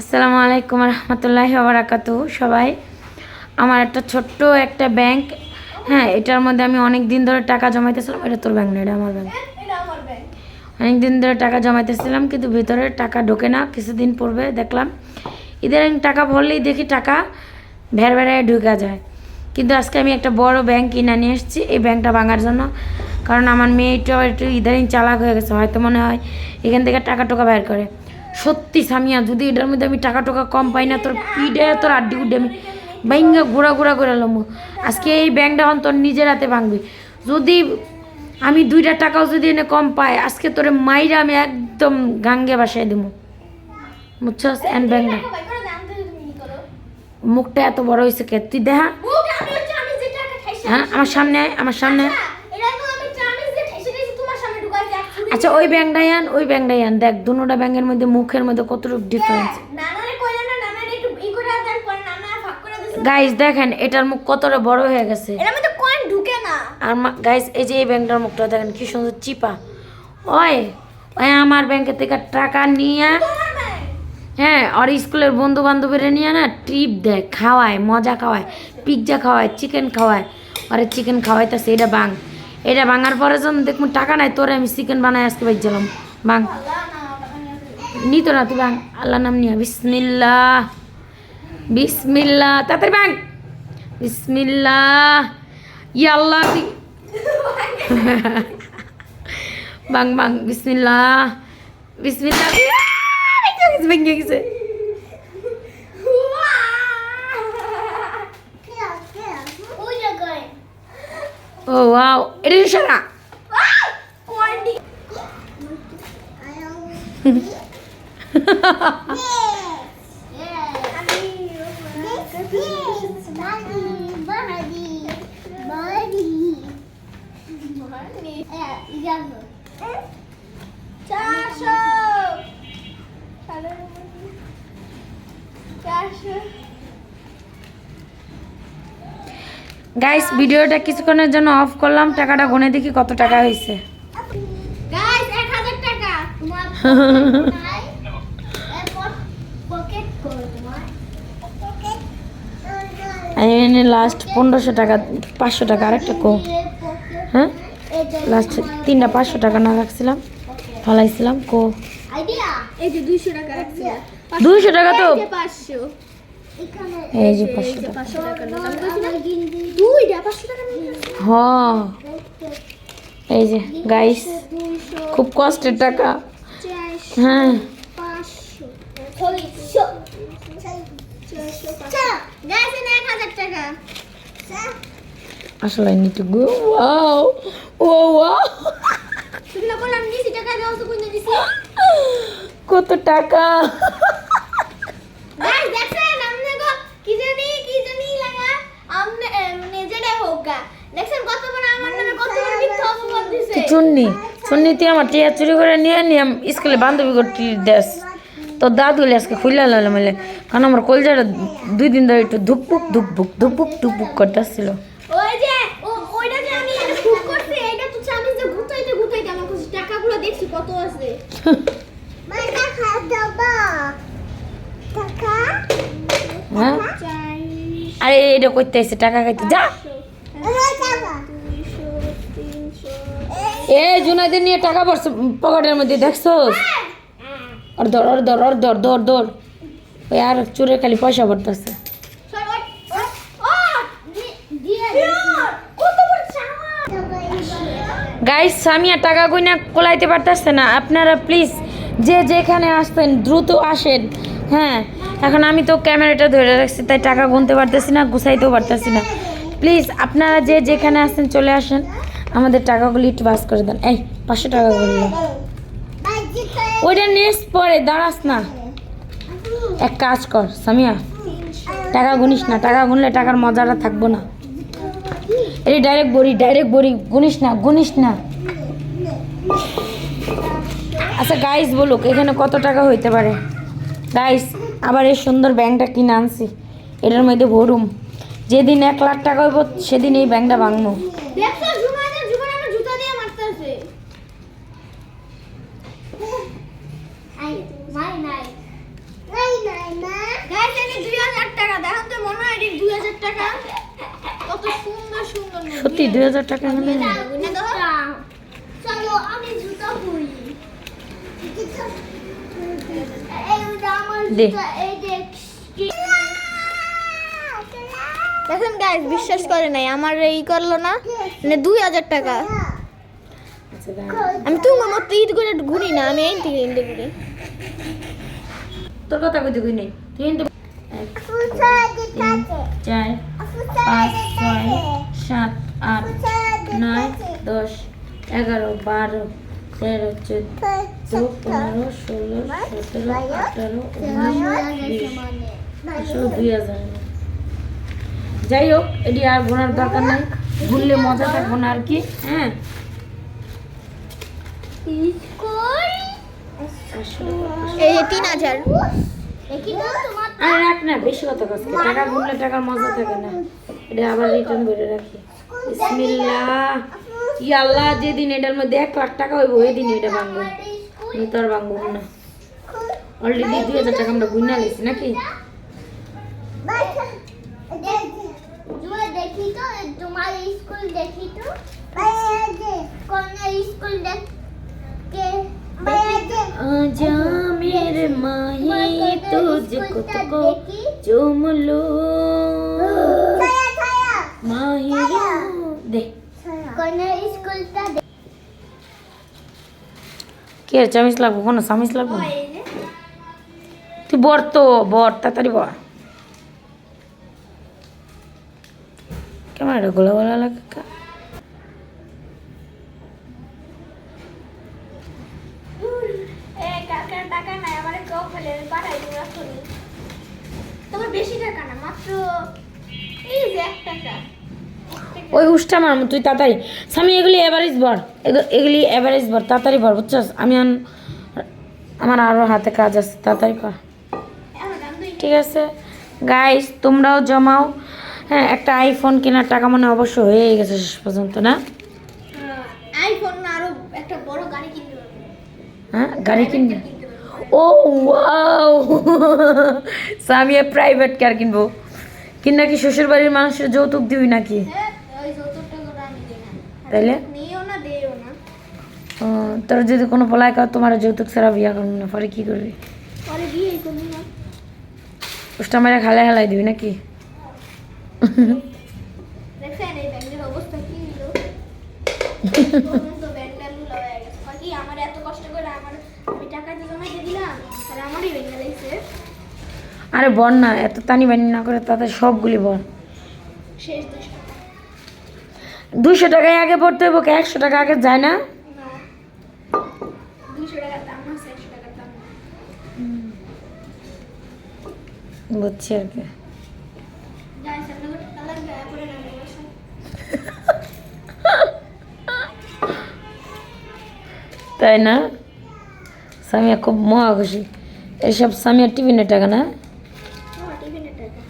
আসসালামু আলাইকুম রহমতুল্লাহ বারাকাতু সবাই, আমার একটা ছোট্ট একটা ব্যাংক হ্যাঁ এটার মধ্যে আমি অনেক দিন ধরে টাকা জমাইতেছিলাম। এটা তোর ব্যাংক না, এটা আমার ব্যাংক। অনেক দিন ধরে টাকা জমাইতেছিলাম, কিন্তু ভিতরে টাকা ঢোকে না, কিছুদিন পূর্বে দেখলাম। ইদানিং টাকা ভরলেই দেখি টাকা ভেড় ভেড়ায় ঢুকা যায়। কিন্তু আজকে আমি একটা বড় ব্যাংক কিনে নিয়ে এসেছি, এই ব্যাংকটা ভাঙার জন্য। কারণ আমার মেয়েটাও একটু ইদানিং চালাক হয়ে গেছে, হয়তো মনে হয় এখান থেকে টাকা টোকা বের করে। সত্যি সামিয়া যদি এটার মধ্যে আমি টাকা টোকা কম পাই না তোর পিঠে তোর আড্ডি উড্ডি আমি বাইঙ্গা ঘোরা ঘোরা করে লমো। আজকে এই ব্যাংকটা হন তোর নিজের হাতে ভাঙবি। যদি আমি দুইটা টাকাও যদি এনে কম পাই আজকে তোরে মাইরা আমি একদম গাঙ্গে বাসায় দেবো বুঝছস? এন ব্যাংকটা। মুখটা এত বড় হয়েছে কে? তুই দেখা। হ্যাঁ আমার সামনে আমার সামনে আচ্ছা ওই ব্যাংকটাই আন ওই ব্যাংকটাই আন। দেখ দুনোটা ব্যাংকের মধ্যে মুখের মধ্যে কতটুকু ডিফারেন্স গাইস দেখেন এটার মুখ কতটা বড় হয়ে গেছে। আর গাইস এই যে এই ব্যাংকটার মুখটা দেখেন কি সুন্দর চিপা। ওই ওই আমার ব্যাংকের থেকে টাকা নিয়ে হ্যাঁ আর স্কুলের বন্ধু বান্ধবীরা নিয়ে না ট্রিপ দেয় খাওয়ায় মজা খাওয়ায় পিৎজা খাওয়ায় চিকেন খাওয়ায়। আরে চিকেন খাওয়াইতেছে এটা বাং এটা ভাঙার পরে যখন দেখুন টাকা নাই, তোরে আমি চিকেন বানাই আজকে বাইছিলাম বাং নিত না তুই বাং আল্লাহ নাম নিয়া বিসমিল্লা বিসমিল্লা তাড়াতাড়ি বাং বিসমিল্লা ইয়া আল্লাহ, তুই বাং বাং বিসমিল্লা বিসমিল্লা ভেঙে গেছে। ও ওয়াও এটা সারা চারশো চারশো গাইস ভিডিওটা কিছুক্ষণের জন্য অফ করলাম। টাকাটা গুনে দেখি কত টাকা হয়েছে। গাইস এক হাজার টাকা। তোমার নাই পকেট করো তোমার পকেট আমি এনে লাস্ট পনেরোশো টাকা পাঁচশো টাকা আরেকটা কো। হ্যাঁ? লাস্ট তিনটা পাঁচশো টাকা না রাখছিলাম ফলাইছিলাম কো। আইডিয়া এই যে 200 টাকা রাখছি দুইশো টাকা তো? এই যে 500 এখানে এই যে পাঁচশো টাকা 500 টাকা নোট আমি কইছি না দুইটা 500 টাকা নিয়ে হ এই যে গাইস 200 খুব কষ্টের টাকা 400 হ্যাঁ 500 ছয়শো গাইস এনে 1000 টাকা আসলে I need to go wow oh wow তুমি না বললাম নিছি টাকা দাও তো কইনা দিছি কত টাকা চুন্নি চুন্নি তুই আমার টিয়া চুরি করে নিয়ে নিয়ে স্কুলে বান্ধবী করতে দেশ তো দাদু আজকে খুললে লালে মেলে। কারণ আমার কলজাটা দুই দিন ধরে একটু ধুকপুক ধুকপুক ধুকপুক ধুকপুক করতে আসছিল ওই যে ও ওইটা যে আমি এ, জুনাইদের নিয়ে টাকা পড়ছে পকেটের মধ্যে দেখছ আর ধর আর ধর আর ধর ধর ধর। ওই আর চুরে খালি পয়সা পড়তেছে গাইস সামিয়া টাকা কইনা কোলাইতে পারতেছে না। আপনারা প্লিজ যে যেখানে আসতেন, দ্রুত আসেন। হ্যাঁ এখন আমি তো ক্যামেরাটা ধরে রাখছি, তাই টাকা গুনতে পারতেছি না, গুছাইতেও পারতেছি না। প্লিজ আপনারা যে যেখানে আসেন, চলে আসেন। আমাদের টাকাগুলি একটু বাস করে দেন। এই, পাঁচশো টাকা করলাম ওইটা নেক্সট পরে, দাঁড়াস না। এক কাজ কর, সামিয়া। টাকা গুনিস না, টাকা গুনলে টাকার মজাটা থাকব না। এই ডাইরেক্ট বড়ি ডাইরেক্ট বড়ি, গুনিস না গুনিস না। আচ্ছা গাইস বলুক, এখানে কত টাকা হইতে পারে? গাইস আবার এই সুন্দর ব্যাংকটা কিনে আনছি। এটার মধ্যে ভরুম। যেদিন এক লাখ টাকা হইব, সেদিন এই ব্যাংকটা ভাঙবো দেখছ জুমাদের জুমার আমার জুতা দিয়ে মারতেছে আই নাই হাজার টাকা। দেখেন তো মনে হয় এটি দুই হাজার টাকা। কত সুন্দর সুন্দর সত্যি দুই হাজার টাকা এখানে গুনে দাও। চলো আমি জুতা পরি দেখেন গাইস বিশ্বাস করে নাই আমার এই করল না। মানে দুই হাজার টাকা। আমি তোমার মতো ঈদ করে ঘুরি না আমি এই থেকে ঈদ ঘুরি তোর কথা কইতে কই নেই? তুই কিন্তু এক, তিন, চার পাঁচ ছয় সাত আট নয় দশ এগারো বারো তেরো চোদ্দ পনেরো ষোলো সতেরো আঠারো উনিশ দুই হাজার। যাই হোক এটি আর গোনার দরকার নাই। ঘুরলে মজা থাকব না আর কি? হ্যাঁ? এই তিন হাজার। আর রাখ না বেশি কথা টাকা গুনলে টাকার মজা থাকে না। এটা আবার রিটার্ন করে রাখি। বিসমিল্লাহ। ই আল্লাহ যেদিন এটার মধ্যে এক লাখ টাকা হইব ওই দিন এটা ভাঙবো। তো আর ভাঙবো না। অলরেডি দুই হাজার টাকা আমরা গুনা লেছি নাকি? দেখি তো তোমার স্কুল দেখি তো? কোন স্কুল দেখ কে Aja Amir Mahi itu joko Jo mulu Mahi deh. Kau naik tak deh? Kira cemis laku kau naik samis laku? Kau borto borta tadi borta. Kenapa gula gula laka? ওই উষ্টা মার তুই তাড়াতাড়ি। স্বামী এগুলি এভারেজ বর এগুলি average বর তাড়াতাড়ি বর বুঝছস? আমি আমার আরও হাতে কাজ আছে তাড়াতাড়ি কর। ঠিক আছে? গাইস তোমরাও জমাও। হ্যাঁ একটা আইফোন কেনার টাকা মনে অবশ্য হয়ে গেছে শেষ পর্যন্ত না? আইফোন না আরও একটা বড় গাড়ি কিনতে হ্যাঁ গাড়ি কিনবে? ও ওয়াও সামিয়া প্রাইভেট কার কিনবো। কিন নাকি শ্বশুর বাড়ির মানুষের যৌতুক দিবি নাকি হ্যাঁ ওই যৌতুকটা করে আমি দিই না তাইলে? তোর যদি কোনো পলায় কার তোমার যৌতুক ছাড়া বিয়া করবি না পরে কি করবি? উষ্টা মেরে খালে হেলাই দিবি নাকি? আর বন না এত টানি বানি না করে তাদের সবগুলি বল। শেষ দুশো টাকায় আগে পড়তে হইব কি? একশো টাকা আগে যায় না? বুঝছি আর কি। তাই না? সামিয়া খুব মহা খুশি। এইসব সামিয়ার টিফিনের টাকা না? টাকা।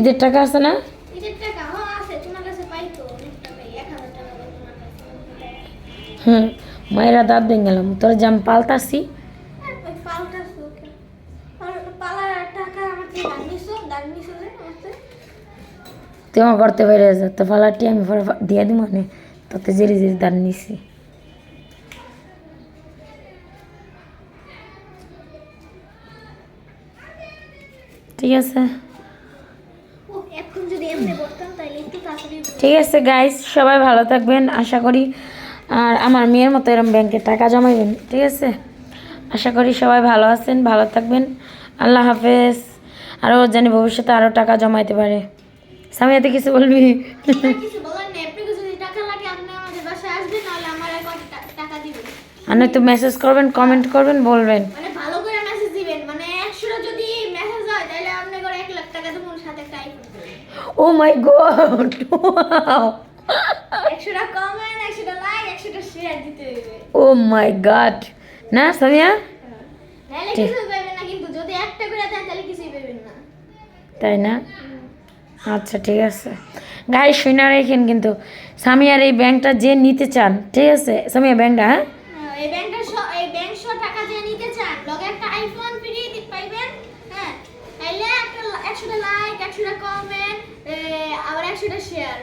ঈদের টাকা আছে না ঈদের টাকা হ্যাঁ আছে তোমার কাছে পাই তো অনেক টাকা এক হাজার টাকা পাই তোমার কাছে হুম মায়েরা দাঁত ভেঙে গেলাম। তোর আমি পাল্টাছি। তুই আমার করতে পেরে যা তো পালাটি আমি দিয়ে দিব মানে তোতে জেরি জেরি দান নিছি। ঠিক আছে। ঠিক আছে গাইস সবাই ভালো থাকবেন। আশা করি আর আমার মেয়ের মতো এরকম ব্যাংকে টাকা জমাইবেন ঠিক আছে? আশা করি সবাই ভালো আছেন ভালো থাকবেন। আল্লাহ হাফেজ। আরও জানি ভবিষ্যতে আরও টাকা জমাইতে পারে। সামিয়াতে কিছু বলবি? আপনি আর নয়তো মেসেজ করবেন কমেন্ট করবেন বলবেন। একটা ও মাই গড একশোটা কমেন্ট একশোটা লাইক একশোটা শেয়ার দিতে হবে ও মাই গড না সামিয়া? একটা তাহলে তাই না? আচ্ছা ঠিক আছে। গাই শুনে রেখেন কিন্তু সামিয়ার এই ব্যাংকটা যে নিতে চান ঠিক আছে? সামিয়া ব্যাংকটা হ্যাঁ? হ্যাঁ, এই ব্যাংকটা এই ব্যাংক টাকা যে নিতে চান লগে একটা আইফোন ফ্রি পাইবেন একশোটা লাইক একশোটা কমেন্ট আবার একশোটা শেয়ার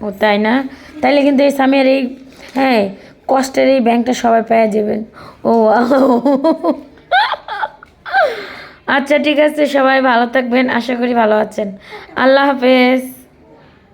ও তাই না? তাইলে কিন্তু এই সামিয়ার এই হ্যাঁ কষ্টের এই ব্যাংকটা সবাই পেয়ে যাবেন। ও! আচ্ছা ঠিক আছে, সবাই ভালো থাকবেন, আশা করি ভালো আছেন। আল্লাহ হাফেজ।